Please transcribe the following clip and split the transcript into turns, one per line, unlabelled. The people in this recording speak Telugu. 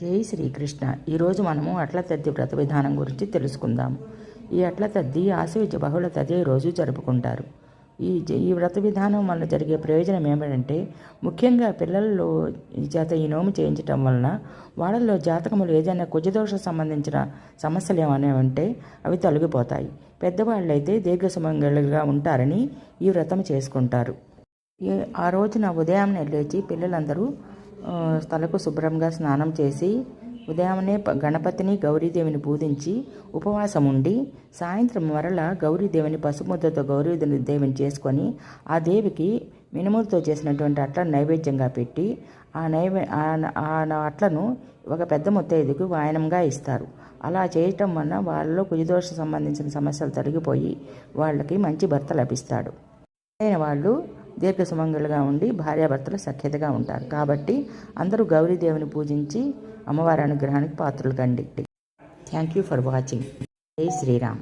జై శ్రీకృష్ణ. ఈరోజు మనము అట్ల తద్ది వ్రత విధానం గురించి తెలుసుకుందాం. ఈ అట్ల తద్ది ఆశ్వయుజ బహుళ తదే రోజు జరుపుకుంటారు. ఈ జ- ఈ వ్రత విధానం వల్ల జరిగే ప్రయోజనం ఏమిటంటే ముఖ్యంగా పిల్లల్లో ఈ చేత ఈ నోము చేయించటం వలన వాళ్ళల్లో జాతకములు ఏదైనా కుజదోష సంబంధించిన సమస్యలు ఏమైనా ఉంటే అవి తొలగిపోతాయి. పెద్దవాళ్ళైతే దీర్ఘ సుమంగళులుగా ఉంటారని ఈ వ్రతం చేసుకుంటారు. ఆ రోజున ఉదయాన్నే లేచి పిల్లలందరూ తలకు శుభ్రంగా స్నానం చేసి ఉదయాన్నే గణపతిని గౌరీదేవిని పూజించి ఉపవాసం ఉండి సాయంత్రం మరల గౌరీదేవిని పసుముద్దతో గౌరీదేవిని చేసుకొని ఆ దేవికి మినుములతో చేసినటువంటి అట్ల నైవేద్యంగా పెట్టి ఆ నైవే ఆ- ఆ అట్లను ఒక పెద్ద ముత్తైదుకు వాయనంగా ఇస్తారు. అలా చేయటం వలన వాళ్ళలో కుజదోష సంబంధించిన సమస్యలు తొలగిపోయి వాళ్ళకి మంచి భర్త లభిస్తాడు. అయిన వాళ్ళు దీర్ఘ సుమంగళుగా ఉండి భార్యాభర్తలు సఖ్యతగా ఉంటారు. కాబట్టి అందరూ గౌరీదేవిని పూజించి అమ్మవారి అనుగ్రహానికి పాత్రలు కండి థ్యాంక్ యూ ఫర్ వాచింగ్ జై శ్రీరామ్.